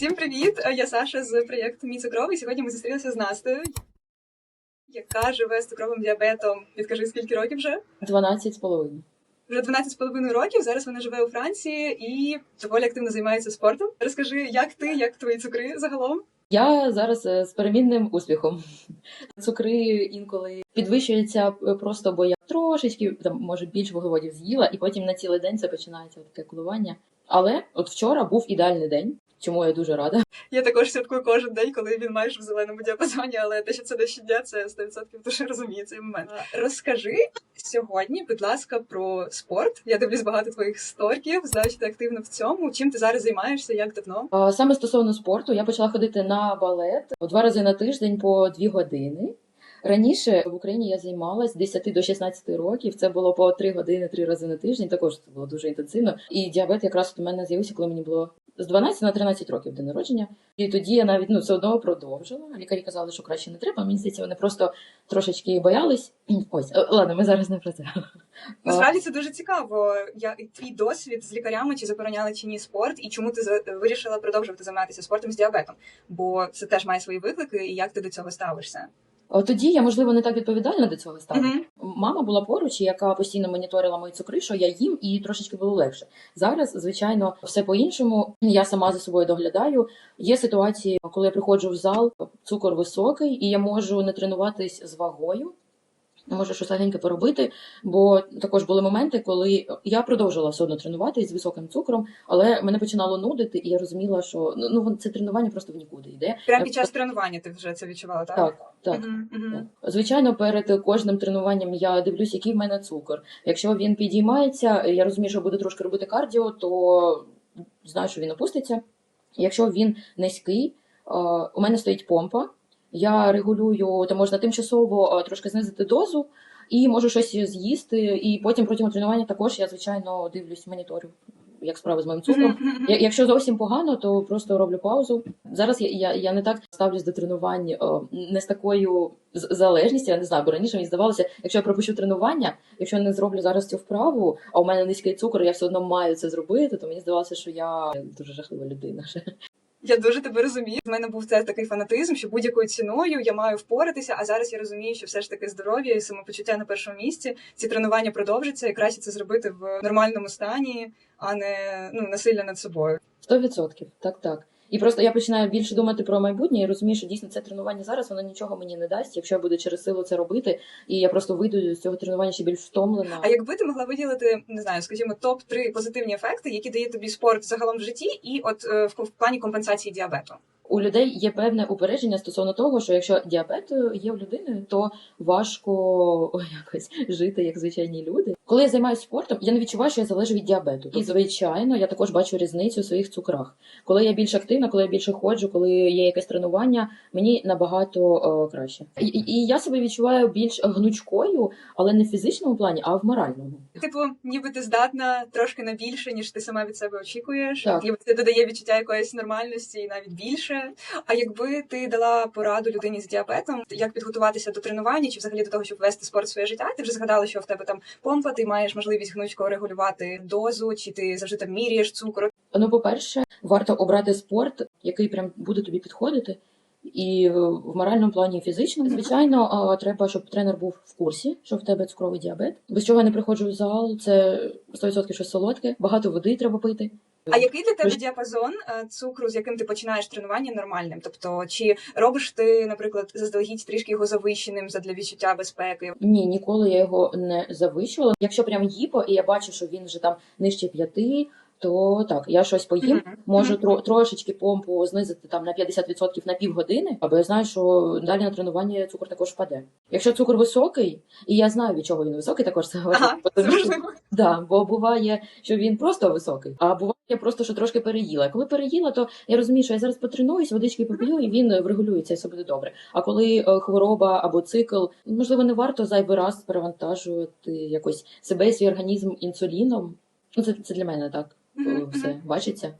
Всім привіт! Я Саша з проєкту Мій цукровий. Сьогодні ми зустрілися з Настею, яка живе з цукровим діабетом. Підкажи, скільки років вже? 12 з половиною. Вже 12 з половиною років. Зараз вона живе у Франції і доволі активно займається спортом. Розкажи, як ти, як твої цукри загалом? Я зараз е, з перемінним успіхом. Цукри інколи підвищуються е, просто, бо я трошечки там може більше вуглеводів з'їла, і потім на цілий день це починається таке коливання. Але от вчора був ідеальний день, чому я дуже рада. Я також святкую кожен день, коли він майже в зеленому діапазоні, але те, що це не щодня, це 100% дуже розумію цей момент. Розкажи сьогодні, будь ласка, про спорт. Я дивлюсь багато твоїх сторків, знаю, що ти активно в цьому. Чим ти зараз займаєшся? Як давно? Саме стосовно спорту, я почала ходити на балет два рази на тиждень по дві години. Раніше в Україні я займалась з 10 до 16 років. Це було по 3 години, 3 рази на тиждень. Також це було дуже інтенсивно. І діабет якраз у мене з'явився, коли мені було з 12 на 13 років день народження. І тоді я навіть ну все одно продовжила. Лікарі казали, що краще не треба. Мені здається, вони просто трошечки боялись. Ось е, ладно, ми зараз не про це. Насправді це дуже цікаво. Я твій досвід з лікарями, чи забороняли чи ні спорт, і чому ти вирішила продовжувати займатися спортом з діабетом? Бо це теж має свої виклики, і як ти до цього ставишся? Тоді я, можливо, не так відповідальна до цього стала. Mm-hmm. Мама була поруч, яка постійно моніторила мої цукри, що я їм, і трошечки було легше. Зараз, звичайно, все по-іншому. Я сама за собою доглядаю. Є ситуації, коли я приходжу в зал, цукор високий, і я можу не тренуватись з вагою. Можу щось легеньке поробити, бо також були моменти, коли я продовжила все одно тренуватись з високим цукром, але мене починало нудити, і я розуміла, що ну ну, це тренування просто в нікуди йде. Прямо під час тренування ти вже це відчувала, так? Так, так. Мгм, мгм. Звичайно, перед кожним тренуванням я дивлюсь, який в мене цукор. Якщо він підіймається, я розумію, що буду трошки робити кардіо, то знаю, що він опуститься. Якщо він низький, е, у мене стоїть помпа. Я регулюю, то можна тимчасово е, трошки знизити дозу і можу щось з'їсти. І потім протягом тренування також я звичайно дивлюсь моніторю, як справи з моїм цукром. Якщо зовсім погано, то просто роблю паузу. Зараз я, я, я не так ставлюсь до тренувань, о, не з такою залежністю. Я не знаю, бо раніше мені здавалося, якщо я пропущу тренування, якщо я не зроблю зараз цю вправу, а у мене низький цукор, я все одно маю це зробити, то мені здавалося, що я дуже жахлива людина. Я дуже тебе розумію. В мене був це такий фанатизм, що будь-якою ціною я маю впоратися. А зараз я розумію, що все ж таки здоров'я і самопочуття на першому місці. Ці тренування продовжаться, і краще це зробити в нормальному стані, а не ну насилля над собою. Сто відсотків, так, так. І просто я починаю більше думати про майбутнє і розумію, що дійсно це тренування зараз воно нічого мені не дасть, якщо я буду через силу це робити, і я просто вийду з цього тренування ще більш втомлена. А якби ти могла виділити, не знаю, скажімо, топ 3 позитивні ефекти, які дає тобі спорт загалом в житті, і от е, в, в плані компенсації діабету. У людей є певне упередження стосовно того, що якщо діабет е, є у людини, то важко якось жити як звичайні люди. Коли я займаюся спортом, я не відчуваю, що я залежу від діабету. І звичайно, я також бачу різницю у своїх цукрах. Коли я більш активна, коли я більше ходжу, коли є якесь тренування, мені набагато е, краще. І, і і я себе відчуваю більш гнучкою, але не в фізичному плані, а в моральному. Типу, ніби ти здатна трошки на більше, ніж ти сама від себе очікуєш. Так. Ніби це додає відчуття якоїсь нормальності і навіть більше. А якби ти дала пораду людині з діабетом, як підготуватися до тренування чи взагалі до того, щоб вести спорт в своє життя, ти вже згадала, що в тебе там помпа, ти маєш можливість гнучко регулювати дозу, чи ти завжди там міряєш цукор. Ну, по-перше, варто обрати спорт, який прям буде тобі підходити. І в моральному плані, і фізичному, звичайно, треба, щоб тренер був в курсі, що в тебе цукровий діабет. Без чого я не приходжу в зал, це 100% щось солодке, багато води треба пити. А який для тебе діапазон е, цукру, з яким ти починаєш тренування, нормальним? Тобто, чи робиш ти, наприклад, заздалегідь трішки його завищеним задля відчуття безпеки? Ні, ніколи я його не завищувала. Якщо прям гіпо, і я бачу, що він вже там нижче п'яти, то так, я щось поїм. Можу тро, трошечки помпу знизити там на 50% на півгодини, або я знаю, що далі на тренуванні цукор також впаде. Якщо цукор високий, і я знаю, від чого він високий, також це Ага, важливо. Да, бо буває, що він просто високий, а буває просто, що трошки переїла. Коли переїла, то я розумію, що я зараз потренуюсь, водички поп'ю, і він врегулюється, і все буде добре. А коли е, хвороба або цикл, можливо, не варто зайвий раз перевантажувати якось себе і свій організм інсуліном. Ну, це, це для мене так все бачиться.